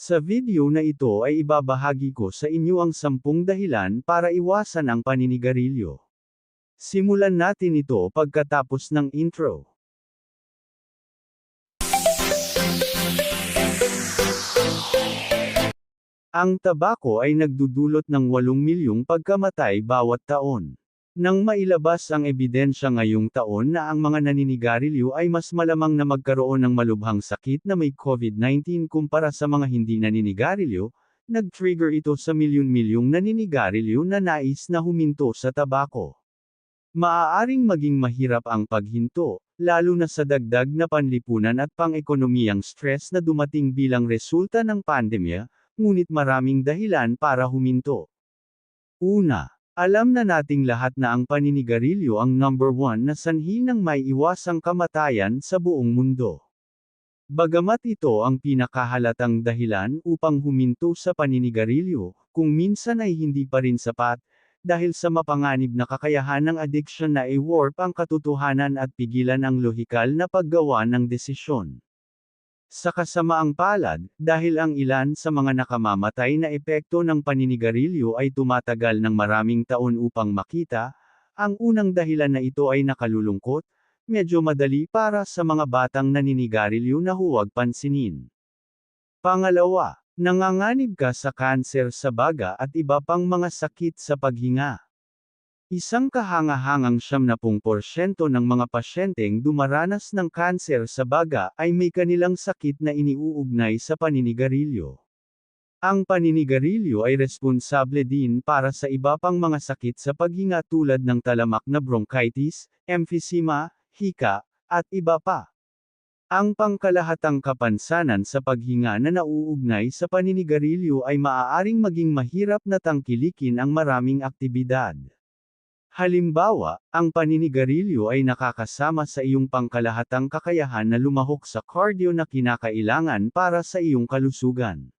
Sa video na ito ay ibabahagi ko sa inyo ang 10 dahilan para iwasan ang paninigarilyo. Simulan natin ito pagkatapos ng intro. Ang tabako ay nagdudulot ng 8 milyong pagkamatay bawat taon. Nang mailabas ang ebidensya ngayong taon na ang mga naninigarilyo ay mas malamang na magkaroon ng malubhang sakit na may COVID-19 kumpara sa mga hindi naninigarilyo, nag-trigger ito sa milyon-milyong naninigarilyo na nais na huminto sa tabako. Maaaring maging mahirap ang paghinto, lalo na sa dagdag na panlipunan at pang-ekonomiyang stress na dumating bilang resulta ng pandemya, ngunit maraming dahilan para huminto. Una, alam na nating lahat na ang paninigarilyo ang number one na sanhi ng may iwasang kamatayan sa buong mundo. Bagamat ito ang pinakahalatang dahilan upang huminto sa paninigarilyo, kung minsan ay hindi pa rin sapat, dahil sa mapanganib na kakayahan ng addiction na i-warp ang katotohanan at pigilan ang lohikal na paggawa ng desisyon. Sa kasamaang palad, dahil ang ilan sa mga nakamamatay na epekto ng paninigarilyo ay tumatagal ng maraming taon upang makita, ang unang dahilan na ito ay nakalulungkot, medyo madali para sa mga batang naninigarilyo na huwag pansinin. Pangalawa, nanganganib ka sa kanser sa baga at iba pang mga sakit sa paghinga. Isang kahangahangang 70% ng mga pasyenteng dumaranas ng kanser sa baga ay may kanilang sakit na iniuugnay sa paninigarilyo. Ang paninigarilyo ay responsable din para sa iba pang mga sakit sa paghinga tulad ng talamak na bronchitis, emphysema, hika, at iba pa. Ang pangkalahatang kapansanan sa paghinga na nauugnay sa paninigarilyo ay maaaring maging mahirap na tangkilikin ang maraming aktibidad. Halimbawa, ang paninigarilyo ay nakakasama sa iyong pangkalahatang kakayahan na lumahok sa cardio na kinakailangan para sa iyong kalusugan.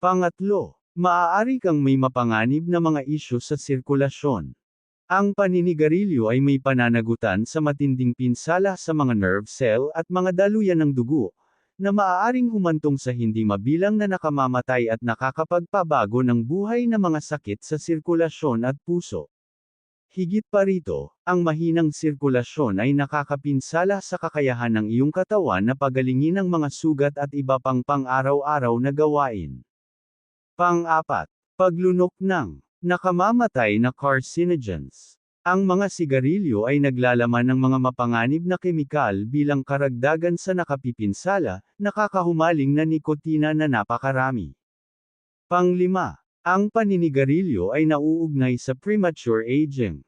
Pangatlo, maaari kang may mapanganib na mga isyo sa sirkulasyon. Ang paninigarilyo ay may pananagutan sa matinding pinsala sa mga nerve cell at mga daluyan ng dugo, na maaaring humantong sa hindi mabilang na nakamamatay at nakakapagpabago ng buhay na mga sakit sa sirkulasyon at puso. Higit pa rito, ang mahinang sirkulasyon ay nakakapinsala sa kakayahan ng iyong katawan na pagalingin ang mga sugat at iba pang pang-araw-araw na gawain. Pang-apat, paglunok ng nakamamatay na carcinogens. Ang mga sigarilyo ay naglalaman ng mga mapanganib na kemikal bilang karagdagan sa nakapipinsala, nakakahumaling na nikotina na napakarami. Panglima, ang paninigarilyo ay nauugnay sa premature aging.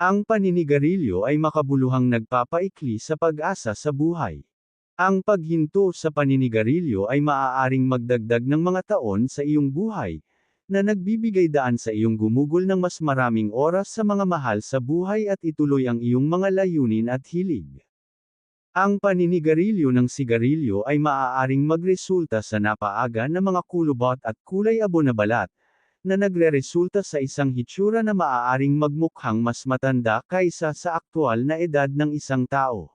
Ang paninigarilyo ay makabuluhang nagpapaikli sa pag-asa sa buhay. Ang paghinto sa paninigarilyo ay maaaring magdagdag ng mga taon sa iyong buhay, na nagbibigay daan sa iyong gumugol ng mas maraming oras sa mga mahal sa buhay at ituloy ang iyong mga layunin at hilig. Ang paninigarilyo ng sigarilyo ay maaaring magresulta sa napaaga na mga kulubot at kulay abo na balat, na nagreresulta sa isang hitsura na maaaring magmukhang mas matanda kaysa sa aktwal na edad ng isang tao.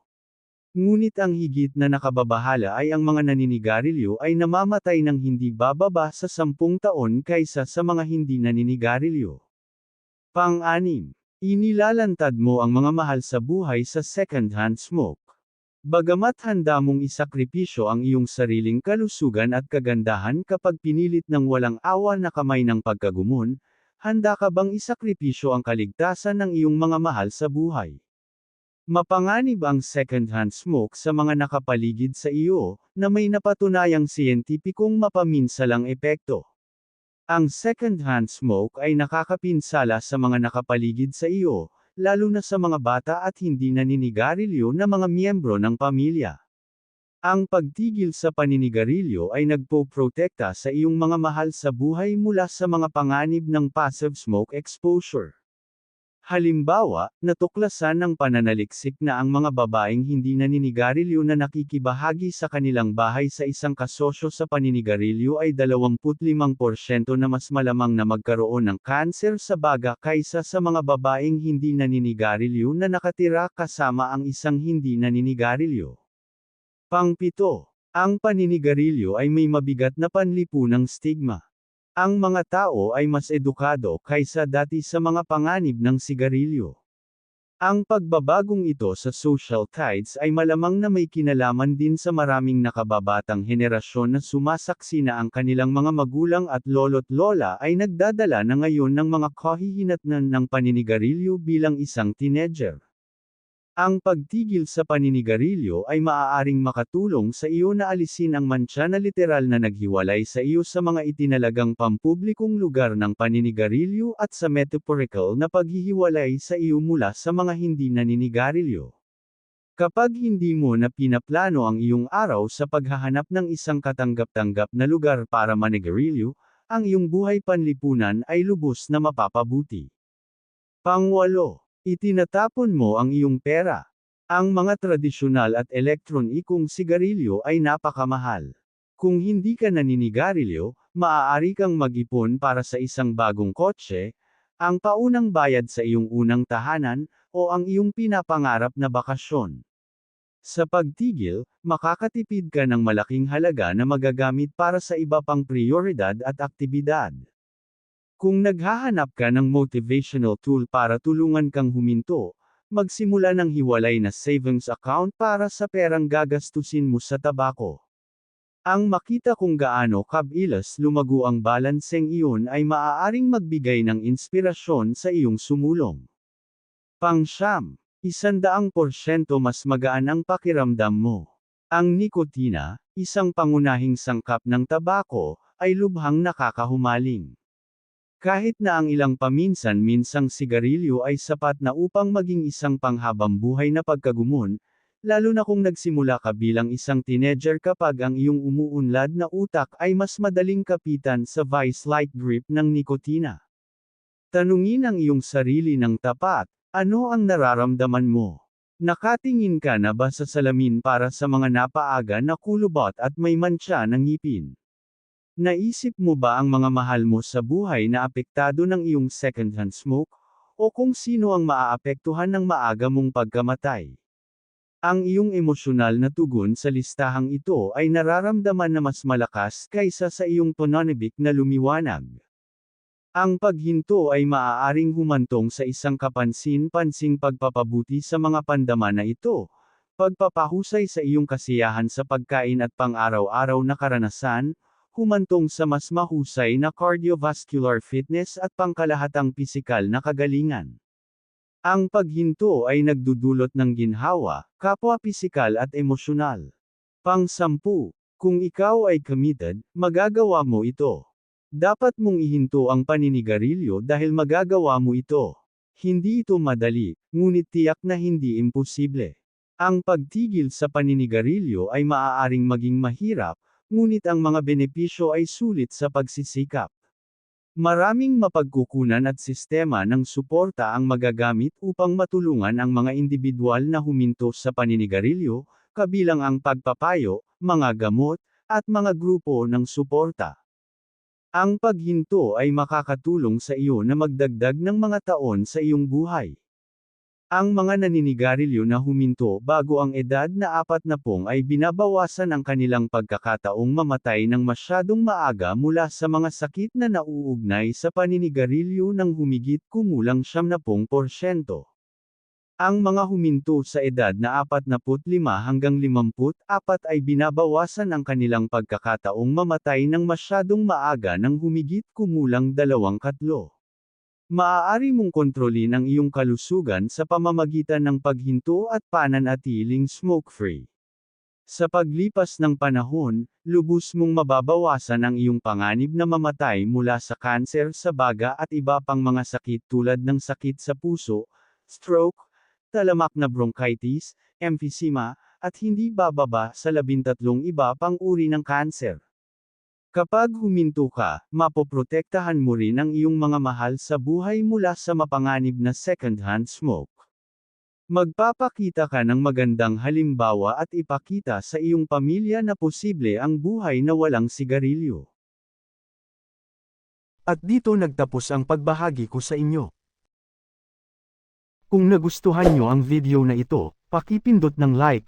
Ngunit ang higit na nakababahala ay ang mga naninigarilyo ay namamatay ng hindi bababa sa sampung taon kaysa sa mga hindi naninigarilyo. Pang-anim, inilalantad mo ang mga mahal sa buhay sa second-hand smoke. Bagamat handa mong isakripisyo ang iyong sariling kalusugan at kagandahan kapag pinilit ng walang awa na kamay ng pagkagumon, handa ka bang isakripisyo ang kaligtasan ng iyong mga mahal sa buhay? Mapanganib ang second-hand smoke sa mga nakapaligid sa iyo, na may napatunayang siyentipikong mapaminsalang epekto. Ang second-hand smoke ay nakakapinsala sa mga nakapaligid sa iyo, lalo na sa mga bata at hindi naninigarilyo na mga miyembro ng pamilya. Ang pagtigil sa paninigarilyo ay nagpo-protekta sa iyong mga mahal sa buhay mula sa mga panganib ng passive smoke exposure. Halimbawa, natuklasan ng pananaliksik na ang mga babaeng hindi naninigarilyo na nakikibahagi sa kanilang bahay sa isang kasosyo sa paninigarilyo ay 25% na mas malamang na magkaroon ng kanser sa baga kaysa sa mga babaeng hindi naninigarilyo na nakatira kasama ang isang hindi naninigarilyo. Pangpito, Ang paninigarilyo ay may mabigat na panlipunang stigma. Ang mga tao ay mas edukado kaysa dati sa mga panganib ng sigarilyo. Ang pagbabagong ito sa social tides ay malamang na may kinalaman din sa maraming nakababatang henerasyon na sumasaksi na ang kanilang mga magulang at lolo't lola ay nagdadala na ngayon ng mga kahihinatnan ng paninigarilyo bilang isang teenager. Ang pagtigil sa paninigarilyo ay maaaring makatulong sa iyo na alisin ang mantsa na literal na naghiwalay sa iyo sa mga itinalagang pampublikong lugar ng paninigarilyo at sa metaphorical na paghihiwalay sa iyo mula sa mga hindi naninigarilyo. Kapag hindi mo na pinaplano ang iyong araw sa paghahanap ng isang katanggap-tanggap na lugar para manigarilyo, ang iyong buhay panlipunan ay lubos na mapapabuti. Pangwalo. Itinatapon mo ang iyong pera. Ang mga tradisyonal at elektronikong sigarilyo ay napakamahal. Kung hindi ka naninigarilyo, maaari kang mag-ipon para sa isang bagong kotse, ang paunang bayad sa iyong unang tahanan, o ang iyong pinapangarap na bakasyon. Sa pagtigil, makakatipid ka ng malaking halaga na magagamit para sa iba pang prioridad at aktibidad. Kung naghahanap ka ng motivational tool para tulungan kang huminto, magsimula ng hiwalay na savings account para sa perang gagastusin mo sa tabako. Ang makita kung gaano kabilas lumago ang balanseng iyon ay maaaring magbigay ng inspirasyon sa iyong sumulong. Pangsyam, isandaang porsyento mas magaan ang pakiramdam mo. Ang nikotina, isang pangunahing sangkap ng tabako, ay lubhang nakakahumaling. Kahit na ang ilang paminsan-minsang sigarilyo ay sapat na upang maging isang panghabang buhay na pagkagumon, lalo na kung nagsimula ka bilang isang teenager kapag ang iyong umuunlad na utak ay mas madaling kapitan sa vice-like grip ng nikotina. Tanungin ang iyong sarili ng tapat, ano ang nararamdaman mo? Nakatingin ka na ba sa salamin para sa mga napaaga na kulubot at may mantsa ng ngipin? Naisip mo ba ang mga mahal mo sa buhay na apektado ng iyong secondhand smoke? O kung sino ang maaapektuhan ng maaga mong pagkamatay? Ang iyong emosyonal na tugon sa listahang ito ay nararamdaman na mas malakas kaysa sa iyong pananabik na lumiwanag. Ang paghinto ay maaaring humantong sa isang kapansin-pansing pagpapabuti sa mga pandama na ito, pagpapahusay sa iyong kasiyahan sa pagkain at pang-araw-araw na karanasan, humantong sa mas mahusay na cardiovascular fitness at pangkalahatang pisikal na kagalingan. Ang paghinto ay nagdudulot ng ginhawa, kapwa pisikal at emosyonal. Pang-sampu, kung ikaw ay committed, magagawa mo ito. Dapat mong ihinto ang paninigarilyo dahil magagawa mo ito. Hindi ito madali, ngunit tiyak na hindi imposible. Ang pagtigil sa paninigarilyo ay maaaring maging mahirap, ngunit ang mga benepisyo ay sulit sa pagsisikap. Maraming mapagkukunan at sistema ng suporta ang magagamit upang matulungan ang mga individual na huminto sa paninigarilyo, kabilang ang pagpapayo, mga gamot, at mga grupo ng suporta. Ang paghinto ay makakatulong sa iyo na magdagdag ng mga taon sa iyong buhay. Ang mga naninigarilyo na huminto bago ang edad na apat na pong ay binabawasan ang kanilang pagkakataong mamatay ng masyadong maaga mula sa mga sakit na nauugnay sa paninigarilyo ng humigit kumulang 70%. Ang mga huminto sa edad na 45 hanggang 54 ay binabawasan ang kanilang pagkakataong mamatay ng masyadong maaga ng humigit kumulang dalawang katlo. Maaari mong kontrolin ang iyong kalusugan sa pamamagitan ng paghinto at pananatiling smoke-free. Sa paglipas ng panahon, lubos mong mababawasan ang iyong panganib na mamatay mula sa kanser sa baga at iba pang mga sakit tulad ng sakit sa puso, stroke, talamak na bronchitis, emphysema, at hindi bababa sa labintatlong iba pang uri ng kanser. Kapag huminto ka, mapoprotektahan mo rin ang iyong mga mahal sa buhay mula sa mapanganib na second-hand smoke. Magpapakita ka ng magandang halimbawa at ipakita sa iyong pamilya na posible ang buhay na walang sigarilyo. At dito nagtapos ang pagbahagi ko sa inyo. Kung nagustuhan nyo ang video na ito, pakipindot ng like,